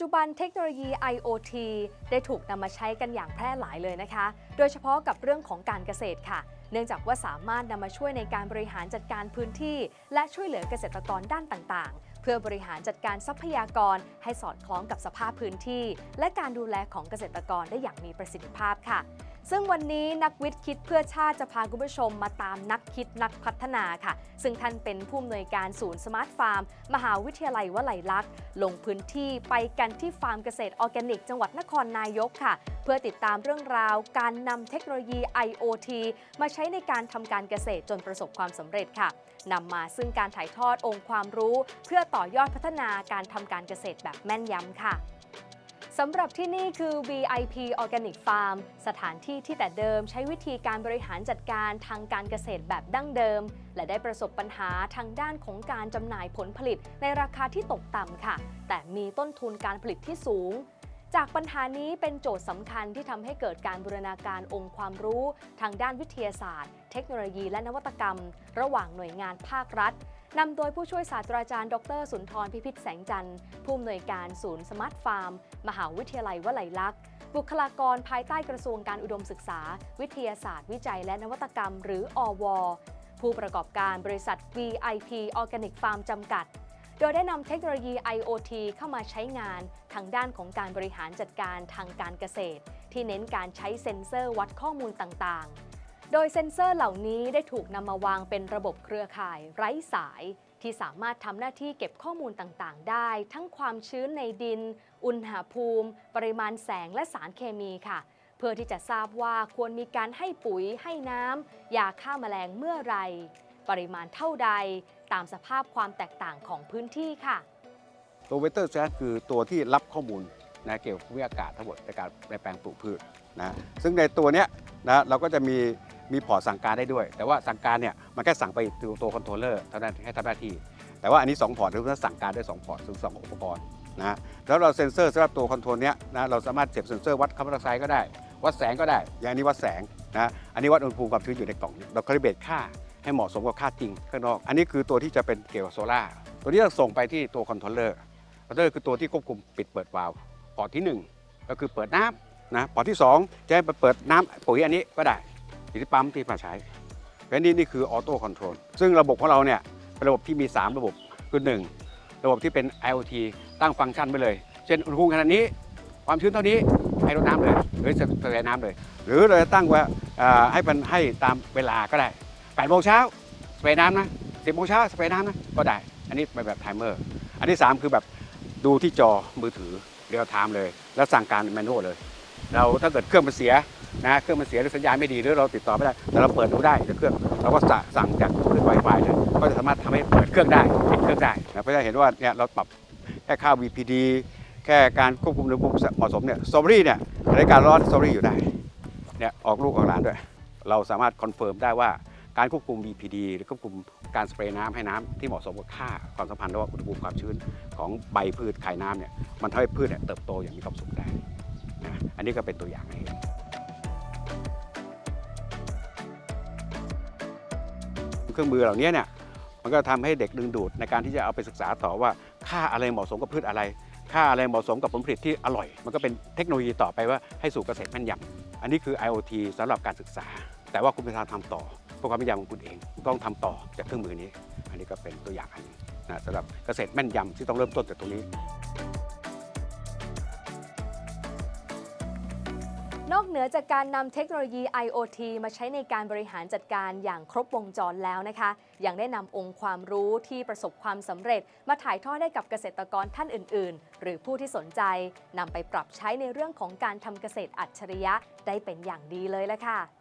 จุบันเทคโนโลยี IoT ได้ถูกนำมาใช้กันอย่างแพร่หลายเลยนะคะ โดยเฉพาะกับเรื่องของการเกษตรค่ะ เนื่องจากว่าสามารถนำมาช่วยในการบริหารจัดการพื้นที่ และช่วยเหลือเกษตรกรด้านต่างๆ เพื่อบริหารจัดการทรัพยากร ให้สอดคล้องกับสภาพพื้นที่ และการดูแลของเกษตรกรได้อย่างมีประสิทธิภาพค่ะ ซึ่งวันนี้นักวิทย์คิดเพื่อชาติจะพาคุณผู้ชมมาตามนักคิดนักพัฒนาค่ะ ซึ่งท่านเป็นผู้อำนวยการศูนย์สมาร์ทฟาร์ม มหาวิทยาลัยวลัยลักษณ์ ลงพื้นที่ไปกันที่ฟาร์มเกษตรออร์แกนิก จังหวัดนครนายกค่ะ เพื่อติดตามเรื่องราว การนำเทคโนโลยี IoT มาใช้ในการทำการเกษตรจนประสบความสำเร็จค่ะนำมาซึ่งการถ่ายทอดองค์ความรู้ เพื่อต่อยอดพัฒนาการทำการเกษตรแบบแม่นยำค่ะ สำหรับที่นี่คือ VIP Organic Farm สถานที่ที่แต่เดิมใช้วิธีการบริหารจัดการทางการเกษตรแบบดั้งเดิม และได้ประสบปัญหาทางด้านของการจำหน่ายผลผลิตในราคาที่ตกต่ำค่ะ แต่มีต้นทุนการผลิตที่สูง จากปัญหานี้เป็นโจทย์สำคัญที่ทำให้เกิดการบูรณาการองค์ความรู้ ทางด้านวิทยาศาสตร์ เทคโนโลยีและนวัตกรรม ระหว่างหน่วยงานภาครัฐนำโดยผู้ช่วยศาสตราจารย์ ดรสุนทรพิพิธแสงจันทร์ ผู้อำนวยการศูนย์สมาร์ทฟาร์ม มหาวิทยาลัยวลัยลักษณ์บุคลากรภายใต้กระทรวงการอุดมศึกษา วิทยาศาสตร์ วิจัยและนวัตกรรม หรืออวผู้ประกอบการบริษัท VIP Organic Farm จำกัด โดยได้นำเทคโนโลยี IoT เข้ามาใช้งานทางด้านของการบริหารจัดการทางการเกษตร ที่เน้นการใช้เซ็นเซอร์วัดข้อมูลต่างๆ โดยเซ็นเซอร์เหล่านี้ได้ถูกนำมาวางเป็นระบบเครือข่ายไร้สาย ที่สามารถทำหน้าที่เก็บข้อมูลต่างๆ ได้ ทั้งความชื้นในดิน อุณหภูมิ ปริมาณแสงและสารเคมีค่ะ เพื่อที่จะทราบว่าควรมีการให้ปุ๋ยให้น้ำยาฆ่าแมลงเมื่อไรปริมาณเท่าใด ตามสภาพความแตกต่างของพื้นที่ค่ะ ตัวเวเตอร์แซนคือตัวที่รับข้อมูลนะเกี่ยวกับภูมิอากาศทั้งหมดในการในแปลงปลูกพืชนะซึ่งในตัวเนี้ยนะเราก็จะมีมีพอร์ตสั่งการได้ด้วย แต่ว่าสั่งการเนี่ยมันแค่สั่งไปตัวตัวคอนโทรลเลอร์เท่านั้นให้ทำหน้าที่ แต่ว่าอันนี้ 2 พอร์ตคือสั่งการได้ 2 พอร์ตซึ่งสองอุปกรณ์นะแล้วเราเซ็นเซอร์สำหรับตัวคอนโทรลเนี้ยนะเราสามารถเสียบเซ็นเซอร์วัดคาร์บอนไดออกไซด์ก็ได้ วัดแสงก็ได้ อย่างอันนี้วัดแสงนะอันนี้วัดอุณหภูมิความชื้นอยู่ในกล่องเนี่ยเราคาลิเบรตค่า ให้เหมาะสมกับค่าจริงข้างนอก อันนี้คือตัวที่จะเป็นเกี่ยวกับโซล่าตัวนี้เราส่งไปที่ตัวคอนโทรลเลอร์คอนโทรลเลอร์คือตัวที่ควบคุมปิดเปิดวาล์วพอร์ตที่ 1 ก็คือเปิดน้ำนะพอร์ตที่ 2 จะให้เปิดน้ำปุ๋ยอันนี้ก็ได้อยู่ที่ปั๊มที่มาใช้เพราะนั้นนี่นี่คือออโต้คอนโทรลซึ่งระบบของเราเนี่ยเป็นระบบที่มี 3 ระบบคือ 1 ระบบที่เป็น IoT ตั้งฟังก์ชันไปเลย เช่นอุณหภูมิขนาดนี้ ความชื้นเท่านี้ให้รดน้ำเลยหรือสเปรย์น้ำเลย หรือเราจะตั้งว่าให้มันให้ตามเวลาก็ได้ 8โมงเช้าสเปรย์น้ำนะ10โมงเช้าสเปรย์น้ำนะก็ได้ อันนี้เป็นแบบไทม์เมอร์ อันที่ 3 คือแบบดูที่จอมือถือเรียลไทม์เลย แล้วสั่งการแมนนวลเลย เราถ้าเกิดเครื่องมันเสียนะเครื่องมันเสียหรือสัญญาณไม่ดีหรือเราติดต่อไม่ได้ แต่เราเปิดดูได้จากเครื่องเราก็สั่งสั่งจากเครื่อง Wi-Fi เลยก็จะสามารถทำให้เปิดเครื่องได้ปิดเครื่องได้นะเพราะฉะนั้นเห็นว่าเนี่ยเราปรับแค่ค่า VPD แค่การควบคุมอุณหภูมิเหมาะสมเนี่ยสตรอเบอรี่เนี่ยในการร้อนสตรอเบอรี่อยู่ได้เนี่ยออกลูกออกหลานด้วย เราสามารถคอนเฟิร์มได้ว่า การควบคุม VPD หรือควบคุมการสเปรย์น้ำให้น้ำที่เหมาะสมกับค่าความสัมพันธ์ระหว่างอุณหภูมิความชื้นของใบพืชไข่น้ำเนี่ยมันทำให้พืชเนี่ยเติบโตอย่างมีความสุขได้นะอันนี้ก็เป็นตัวอย่างให้เห็นเครื่องมือเหล่านี้เนี่ยมันก็ทำให้เด็กดึงดูดในการที่จะเอาไปศึกษาต่อว่าค่าอะไรเหมาะสมกับพืชอะไร ค่าอะไรเหมาะสมกับผลผลิตที่อร่อย มันก็เป็นเทคโนโลยีต่อไปว่าให้สู่เกษตรแม่นยำอันนี้คือ IoT สำหรับการศึกษา แต่ว่าคุณเป็นทาทำต่อ พื่อความแม่นยำของคุณเองต้องทำต่อจากเครื่องมือนี้ อันนี้ก็เป็นตัวอย่างอันนึงนะสำหรับเกษตรแม่นยำที่ต้องเริ่มต้นจากตรงนี้ นอกเหนือจากการนำเทคโนโลยี IoT มาใช้ในการบริหารจัดการอย่างครบวงจรแล้วนะคะ ยังได้นำองค์ความรู้ที่ประสบความสำเร็จ มาถ่ายทอดให้กับเกษตรกรท่านอื่น ๆ หรือผู้ที่สนใจนำไปปรับใช้ในเรื่องของการทำเกษตรอัจฉริยะได้เป็นอย่างดีเลยละค่ะ